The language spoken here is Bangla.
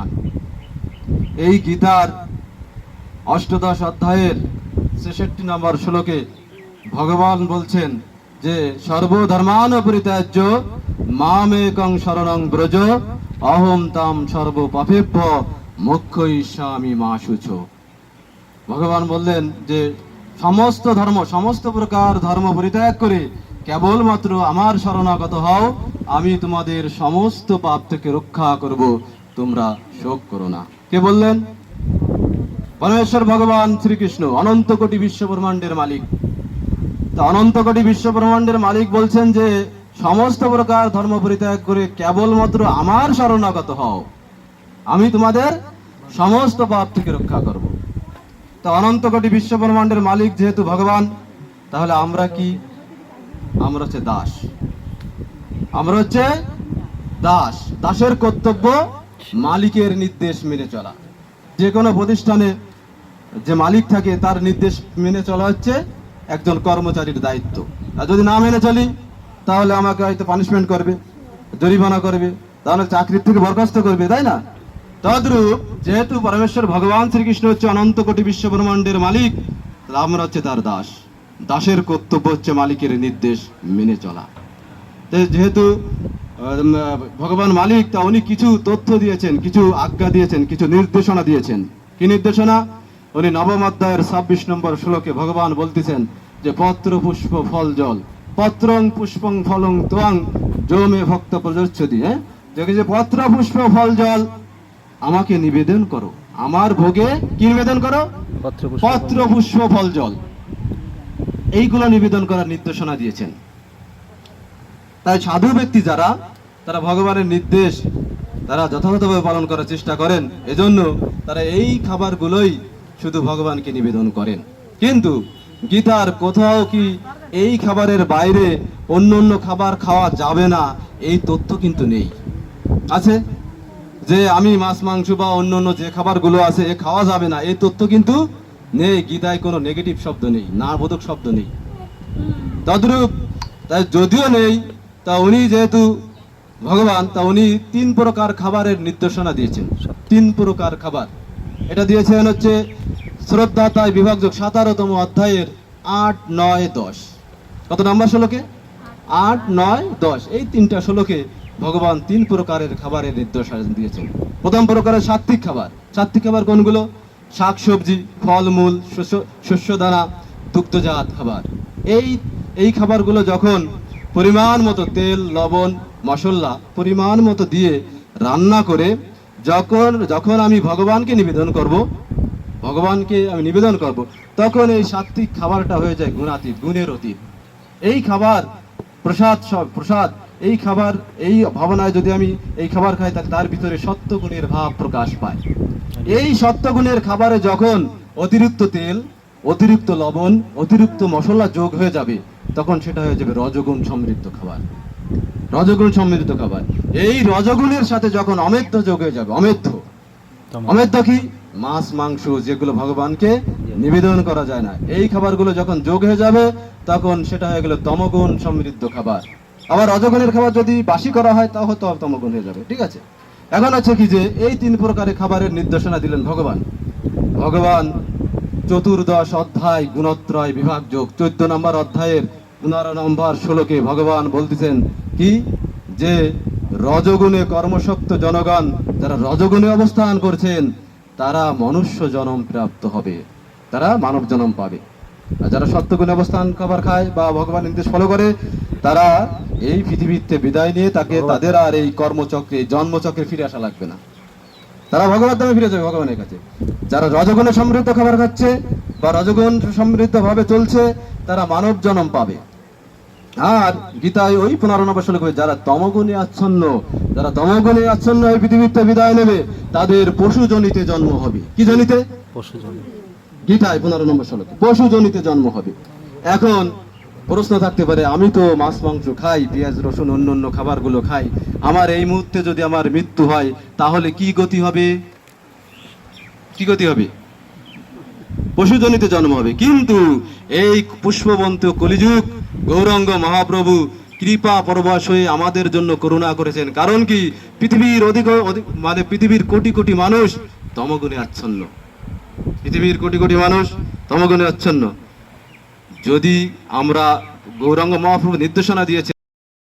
জ্ঞান এই গীতার অষ্টদশ অধ্যায়ের ছেষট্টি নম্বর শ্লোকে ভগবান বলছেন যে সর্বধর্মান পরিত্যাজ্য মামেকং শরণং ব্রজ, অহম তাম সর্ব পাপেভ্য মুখ্য ইস্বামী মা শুচ ভগবান বললেন যে, সমস্ত ধর্ম, সমস্ত প্রকার ধর্ম পরিত্যাগ করে কেবলমাত্র আমার শরণাগত হও, আমি তোমাদের সমস্ত পাপ থেকে রক্ষা করব। তোমরা শোক করো না। কে বললেন? পরমেশ্বর ভগবান শ্রীকৃষ্ণ, অনন্ত কোটি বিশ্ব ব্রহ্মাণ্ডের মালিক। তা অনন্ত কোটি বিশ্ব ব্রহ্মাণ্ডের মালিক বলছেন যে, সমস্ত প্রকার ধর্ম পরিত্যাগ করে কেবলমাত্র আমার শরণাগত হও। আমি তোমাদের সমস্ত পাপ থেকে রক্ষা করব। তা অনন্ত কোটি বিশ্ব ব্রহ্মাণ্ডের মালিক যেহেতু ভগবান, তাহলে আমরা কি? আমরা হচ্ছে দাস। আমরা হচ্ছে দাস। দাসের কর্তব্য মালিকের নির্দেশ মেনে চলা। যে কোনো প্রতিষ্ঠানে যে মালিক থাকে, তার নির্দেশ মেনে চলা হচ্ছে একজন কর্মচারীর দায়িত্ব। আর যদি না মেনে চলি, তাহলে আমাকে হয়তো পানিশমেন্ট করবে, জরিমানা করবে, তাহলে চাকরির থেকে বরখাস্ত করবে, তাই না? তদ্রূপ যেহেতু পরমেশ্বর ভগবান শ্রীকৃষ্ণ হচ্ছে অনন্ত কোটি বিশ্ব ব্রহ্মাণ্ডের মালিক আমরা হচ্ছে তার দাস। দাসের কর্তব্য হচ্ছে মালিকের নির্দেশ মেনে চলা। যেহেতু ভগবান মালিক তা উনি কিছু তথ্য দিয়েছেন কিছু আজ্ঞা দিয়েছেন কিছু নির্দেশনা দিয়েছেন। কি নির্দেশনা? উনি নবম অধ্যায়ের ছাব্বিশ নম্বর শ্লোকে ভগবান বলতেছেন যে পত্র পুষ্প ফল জল পত্রং পুষ্পং ফলং তোয়াং জমে ভক্ত প্রযোচ্ছদি হ্যাঁ? দেখে যে পত্র পুষ্প ফল জল আমাকে নিবেদন করো। আমার ভোগে কি নিবেদন করো? পত্র পুষ্প ফল জল। এইগুলো নিবেদন করার নির্দেশনা দিয়েছেন। তাই সাধু ব্যক্তি যারা, তারা ভগবানের নির্দেশ, তারা যথাযথভাবে পালন করার চেষ্টা করেন। এজন্য তারা এই খাবারগুলোই শুধু ভগবানকে নিবেদন করেন। কিন্তু গীতার কোথাও কি এই খাবারের বাইরে অন্য অন্য খাবার খাওয়া যাবে না? এই তথ্য কিন্তু নেই। আছে? যে আমি মাছ, মাংস বা অন্য অন্য যে খাবারগুলো আছে, এ খাওয়া যাবে না। এই তথ্য কিন্তু নেই। গীতায় কোনো নেগেটিভ শব্দ নেই না বোধক শব্দ নেই। তদ্রূপ, তাই যদিও নেই তা উনি যেহেতু ভগবান, তা উনি তিন প্রকার খাবারের নির্দেশনা দিয়েছেন। তিন প্রকার খাবার। এটা দিয়েছেন হচ্ছে শ্রদ্ধা, তাই বিভাগযোগ সতেরোতম অধ্যায়ের আট, নয়, দশ। কত নম্বর শ্লোকে? আট, নয়, দশ। এই তিনটা শ্লোকে ভগবান তিন প্রকারের খাবারের নির্দেশনা দিয়েছেন। প্রথম প্রকারের সাত্বিক খাবার। সাত্বিক খাবার কোনগুলো? শাক, সবজি, ফলমূল, শস্য, শস্যদানা, দুগ্ধজাত খাবার। এই এই খাবারগুলো যখন পরিমাণ মতো তেল লবণ মশলা পরিমাণ মতো দিয়ে রান্না করে যখন যখন আমি ভগবানকে নিবেদন করব ভগবানকে আমি নিবেদন করব তখন এই সাত্বিক খাবারটা হয়ে যায় গুণাতীত গুণের অতীত। এই খাবার প্রসাদ সব প্রসাদ এই খাবার এই ভাবনায় যদি আমি এই খাবার খাই তাহলে তার ভিতরে সত্যগুণের ভাব প্রকাশ পায়। এই সত্যগুণের খাবারে যখন অতিরিক্ত তেল অতিরিক্ত লবণ অতিরিক্ত মশলা যোগ হয়ে যাবে তখন সেটা হয়ে যাবে রজগুণ সমৃদ্ধ খাবার। রজগুণ সমৃদ্ধ খাবার। এই রজগুণের সাথে যখন অমেধ্য যোগ হয়ে যাবে অমেধ্য। অমেধ্য কি? মাছ মাংস যেগুলো ভগবানকে নিবেদন করা যায় না। এই খাবারগুলো যখন যোগ হয়ে যাবে তখন সেটা হয়ে গেল তমগুণ সমৃদ্ধ খাবার। আবার রজগুণের খাবার যদি বাসি করা হয় তাও তো তমগুণ হয়ে যাবে। ঠিক আছে? এখন আছে কি যে এই তিন প্রকারের খাবারের নির্দেশনা দিলেন ভগবান। ভগবান চতুর্দশ অধ্যায় গুণত্রয় বিভাগ যোগ চোদ্দ নম্বর অধ্যায়ের পনেরো নম্বর ষোলোকে ভগবান বলতেছেন, কি? যে রজগুণে কর্মশক্ত জনগণ, যারা রজগুণে অবস্থান করছেন, তারা মনুষ্য জনম প্রাপ্ত হবে, তারা মানব জনম পাবে। আর যারা সত্যগুণে অবস্থান খাবার খায় বা ভগবান নির্দেশ ফলো করে, তারা এই পৃথিবীতে বিদায় নিয়ে তাকে তাদের আর এই কর্মচক্রে, জন্মচক্রে ফিরে আসা লাগবে না। তারা ভগবান ধামে ফিরে যাবে ভগবানের কাছে। যারা রজগুণে সমৃদ্ধ খাবার খাচ্ছে বা রজগুণ সমৃদ্ধ ভাবে চলছে তারা মানব জন্ম পাবে। আর গীতায় ওই পনেরো নম্বর যারা তমগুণে আচ্ছন্ন যারা তমগুণে আচ্ছন্ন এই পৃথিবীতে বিদায় নেবে তাদের পশু জনিতে জন্ম হবে। কি জনিতে? পশুজন গীতায় পনেরো নম্বর শ্লোকে পশু জনিতে জন্ম হবে। এখন প্রশ্ন থাকতে পারে, আমি তো মাছ, মাংস খাই, পেঁয়াজ, রসুন, অন্য অন্য খাবারগুলো খাই। আমার এই মুহূর্তে যদি আমার মৃত্যু হয়, তাহলে কি গতি হবে? কি গতি হবে? পশুজনিত জন্ম হবে। কিন্তু এই পুষ্পবন্ত কলিযুগ, গৌরাঙ্গ মহাপ্রভু কৃপা পরবশ হয়ে আমাদের জন্য করুণা করেছেন। কারণ কি? পৃথিবীর অধিক মানে পৃথিবীর কোটি কোটি মানুষ তমগুণে আচ্ছন্ন। পৃথিবীর কোটি কোটি মানুষ তমগুণে আচ্ছন্ন। যদি আমরা গৌরাঙ্গ মহাপ্রভু নির্দেশনা দিয়েছে